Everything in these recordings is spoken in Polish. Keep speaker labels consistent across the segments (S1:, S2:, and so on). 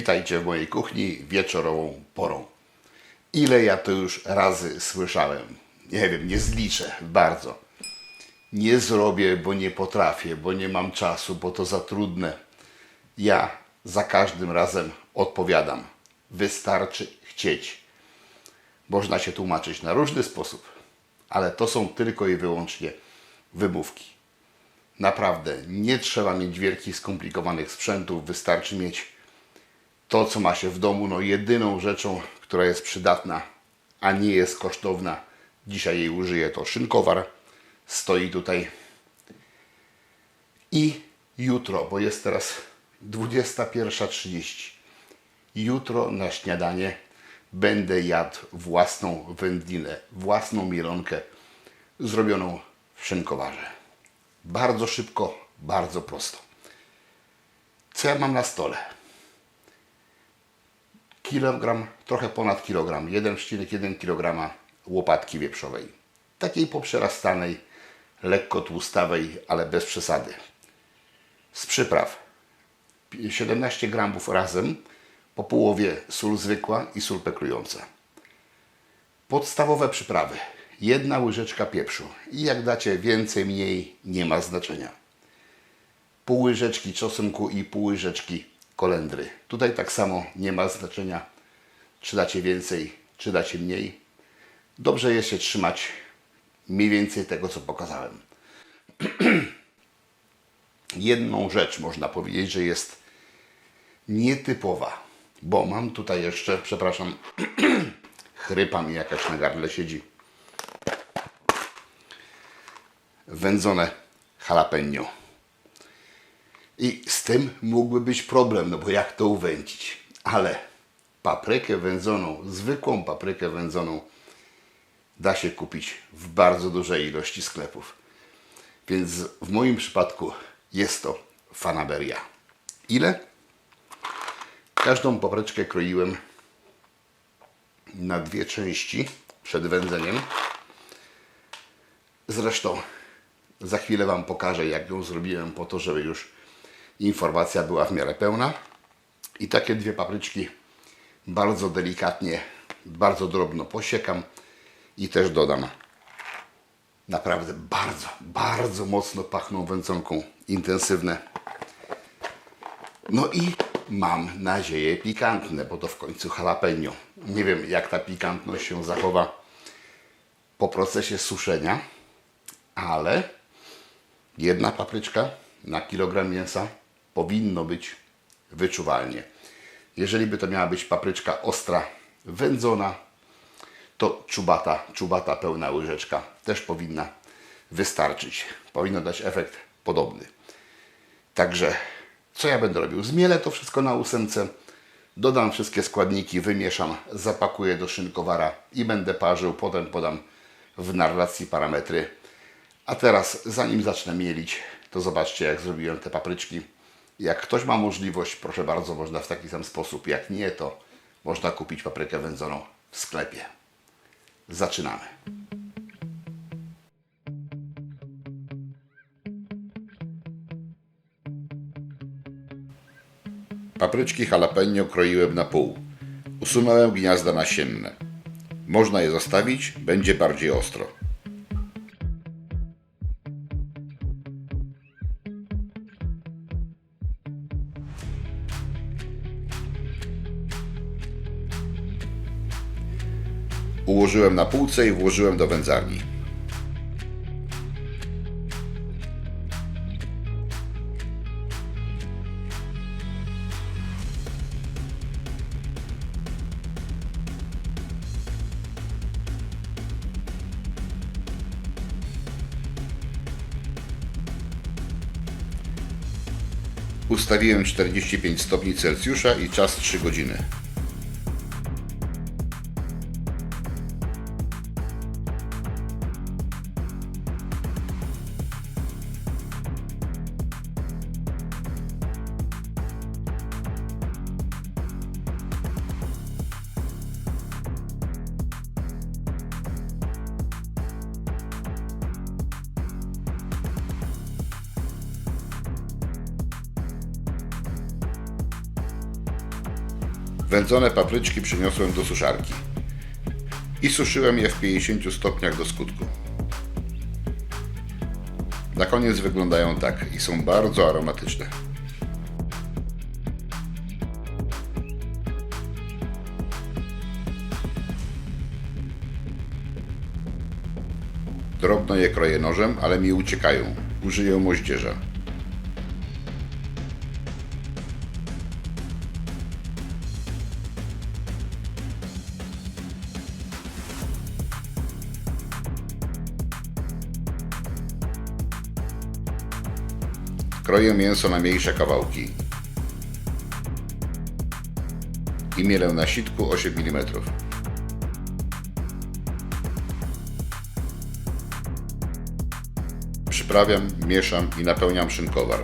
S1: Witajcie w mojej kuchni wieczorową porą. Ile ja to już razy słyszałem? Nie wiem, nie zliczę bardzo. Nie zrobię, bo nie potrafię, bo nie mam czasu, bo to za trudne. Ja za każdym razem odpowiadam. Wystarczy chcieć. Można się tłumaczyć na różny sposób, ale to są tylko i wyłącznie wymówki. Naprawdę nie trzeba mieć wielkich, skomplikowanych sprzętów, wystarczy mieć to, co ma się w domu. No, jedyną rzeczą, która jest przydatna, a nie jest kosztowna, dzisiaj jej użyję, to szynkowar. Stoi tutaj. I jutro, bo jest teraz 21.30. Jutro na śniadanie będę jadł własną wędlinę, własną mielonkę zrobioną w szynkowarze. Bardzo szybko, bardzo prosto. Co ja mam na stole? Kilogram, trochę ponad kilogram, 1,1 kg łopatki wieprzowej. Takiej poprzerastanej, lekko tłustawej, ale bez przesady. Z przypraw 17 gramów razem, po połowie sól zwykła i sól pekrująca. Podstawowe przyprawy. Jedna łyżeczka pieprzu. I jak dacie więcej, mniej, nie ma znaczenia. Pół łyżeczki czosnku i pół łyżeczki kolendry. Tutaj tak samo nie ma znaczenia, czy dacie więcej, czy dacie mniej. Dobrze jest się trzymać mniej więcej tego, co pokazałem. Jedną rzecz można powiedzieć, że jest nietypowa, bo mam tutaj jeszcze, przepraszam, chrypa mi jakaś na gardle siedzi. Wędzone jalapeno. I z tym mógłby być problem, no bo jak to uwędzić? Ale paprykę wędzoną, zwykłą paprykę wędzoną da się kupić w bardzo dużej ilości sklepów. Więc w moim przypadku jest to fanaberia. Ile? Każdą papryczkę kroiłem na dwie części przed wędzeniem. Zresztą za chwilę Wam pokażę, jak ją zrobiłem po to, żeby już informacja była w miarę pełna. I takie dwie papryczki bardzo delikatnie, bardzo drobno posiekam i też dodam. Naprawdę bardzo, bardzo mocno pachną wędzonką, intensywne. No i mam nadzieję pikantne, bo to w końcu jalapeno. Nie wiem jak ta pikantność się zachowa po procesie suszenia, ale jedna papryczka na kilogram mięsa powinno być wyczuwalnie. Jeżeli by to miała być papryczka ostra, wędzona, to czubata, czubata pełna łyżeczka też powinna wystarczyć. Powinno dać efekt podobny. Także co ja będę robił? Zmielę to wszystko na ósemce, dodam wszystkie składniki, wymieszam, zapakuję do szynkowara i będę parzył. Potem podam w narracji parametry. A teraz, zanim zacznę mielić, to zobaczcie, jak zrobiłem te papryczki. Jak ktoś ma możliwość, proszę bardzo, można w taki sam sposób. Jak nie, to można kupić paprykę wędzoną w sklepie. Zaczynamy. Papryczki jalapeno kroiłem na pół. Usunąłem gniazda nasienne. Można je zostawić, będzie bardziej ostro. Ułożyłem na półce i włożyłem do wędzarni. Ustawiłem 45 stopni Celsjusza i czas 3 godziny. Wędzone papryczki przyniosłem do suszarki i suszyłem je w 50 stopniach do skutku. Na koniec wyglądają tak i są bardzo aromatyczne. Drobno je kroję nożem, ale mi uciekają. Użyję moździerza. Kroję mięso na mniejsze kawałki. I mielę na sitku 8 mm. Przyprawiam, mieszam i napełniam szynkowar.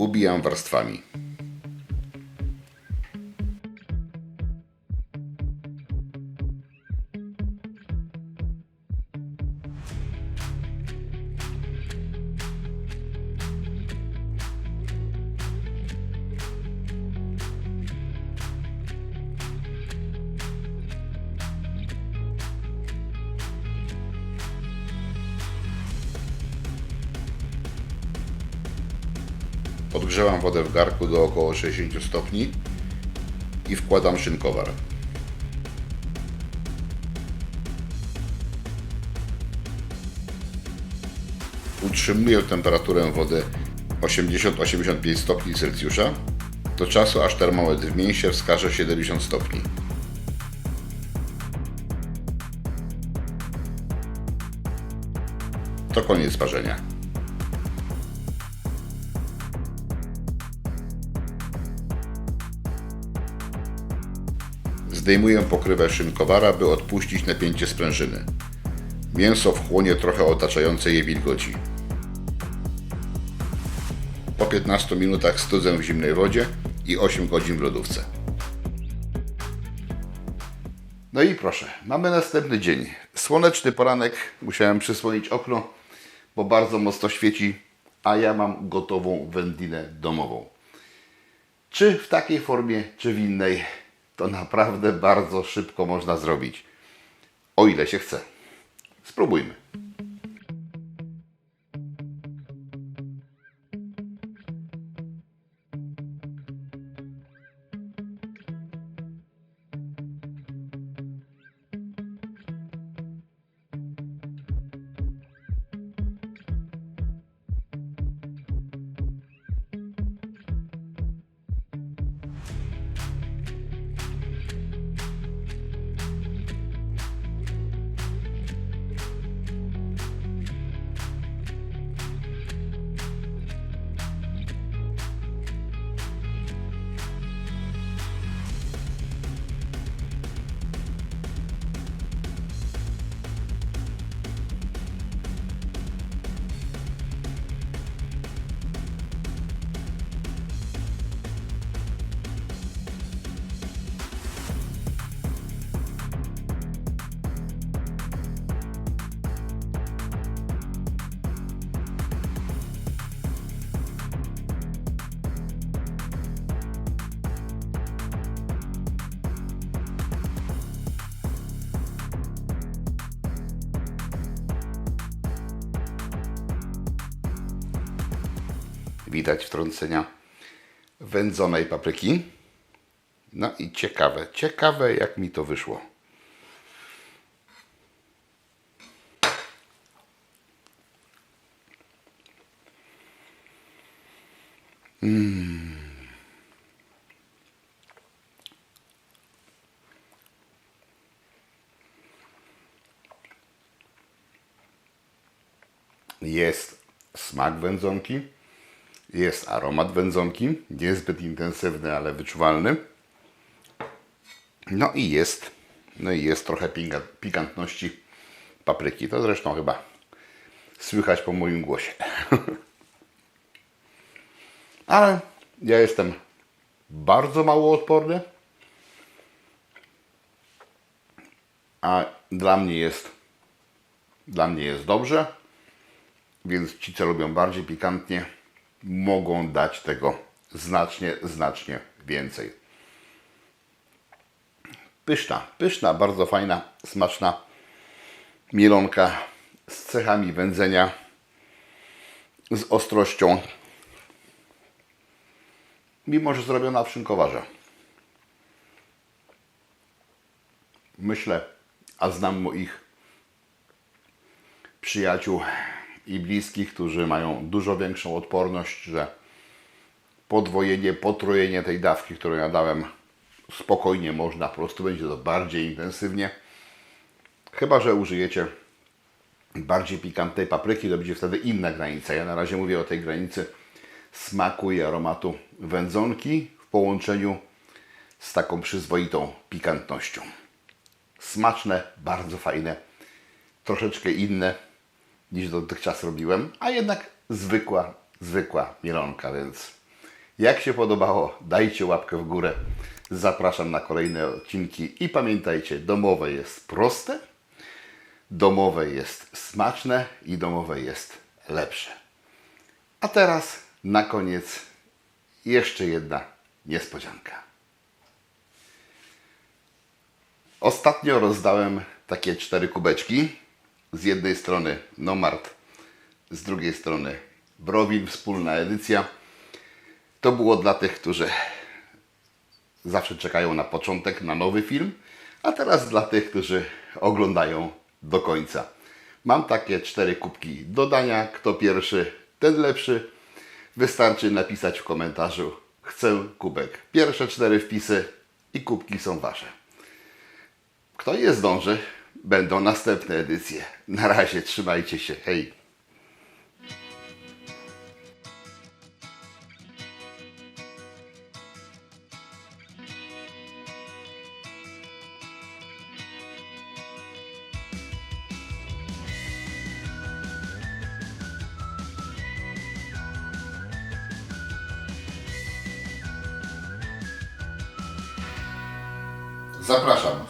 S1: Ubijam warstwami. Podgrzewam wodę w garku do około 60 stopni i wkładam szynkowar. Utrzymuję temperaturę wody 80-85 stopni Celsjusza do czasu aż termometr w mięsie wskaże 70 stopni. To koniec parzenia. Zdejmuję pokrywę szynkowara, by odpuścić napięcie sprężyny. Mięso wchłonie trochę otaczającej je wilgoci. Po 15 minutach studzę w zimnej wodzie i 8 godzin w lodówce. No i proszę, mamy następny dzień. Słoneczny poranek, musiałem przysłonić okno, bo bardzo mocno świeci, a ja mam gotową wędlinę domową. Czy w takiej formie, czy w innej, to naprawdę bardzo szybko można zrobić. O ile się chce. Spróbujmy. Widać wtrącenia wędzonej papryki. No i ciekawe, ciekawe jak mi to wyszło. Jest smak wędzonki, jest aromat wędzonki, niezbyt intensywny, ale wyczuwalny. No i jest, no i jest trochę pikantności papryki. To zresztą chyba słychać po moim głosie. Ale ja jestem bardzo mało odporny. A dla mnie jest dla mnie jest dobrze. Więc ci, co lubią bardziej pikantnie, mogą dać tego znacznie, znacznie więcej. Pyszna, pyszna, bardzo fajna, smaczna mielonka z cechami wędzenia, z ostrością, mimo że zrobiona w szynkowarze. Myślę, a znam moich przyjaciół i bliskich, którzy mają dużo większą odporność, że podwojenie, potrojenie tej dawki, którą ja dałem, spokojnie można, po prostu będzie to bardziej intensywnie. Chyba, że użyjecie bardziej pikantnej papryki, to będzie wtedy inna granica. Ja na razie mówię o tej granicy smaku i aromatu wędzonki w połączeniu z taką przyzwoitą pikantnością. Smaczne, bardzo fajne, troszeczkę inne niż dotychczas robiłem, a jednak zwykła, zwykła mielonka, więc jak się podobało, dajcie łapkę w górę. Zapraszam na kolejne odcinki i pamiętajcie, domowe jest proste, domowe jest smaczne i domowe jest lepsze. A teraz na koniec jeszcze jedna niespodzianka. Ostatnio rozdałem takie cztery kubeczki. Z jednej strony Nomart, z drugiej strony Browin, wspólna edycja. To było dla tych, którzy zawsze czekają na początek, na nowy film, a teraz dla tych, którzy oglądają do końca. Mam takie cztery kubki do dania. Kto pierwszy, ten lepszy. Wystarczy napisać w komentarzu chcę kubek. Pierwsze cztery wpisy i kubki są Wasze. Kto nie zdąży, będą następne edycje. Na razie trzymajcie się. Hej! Zapraszam,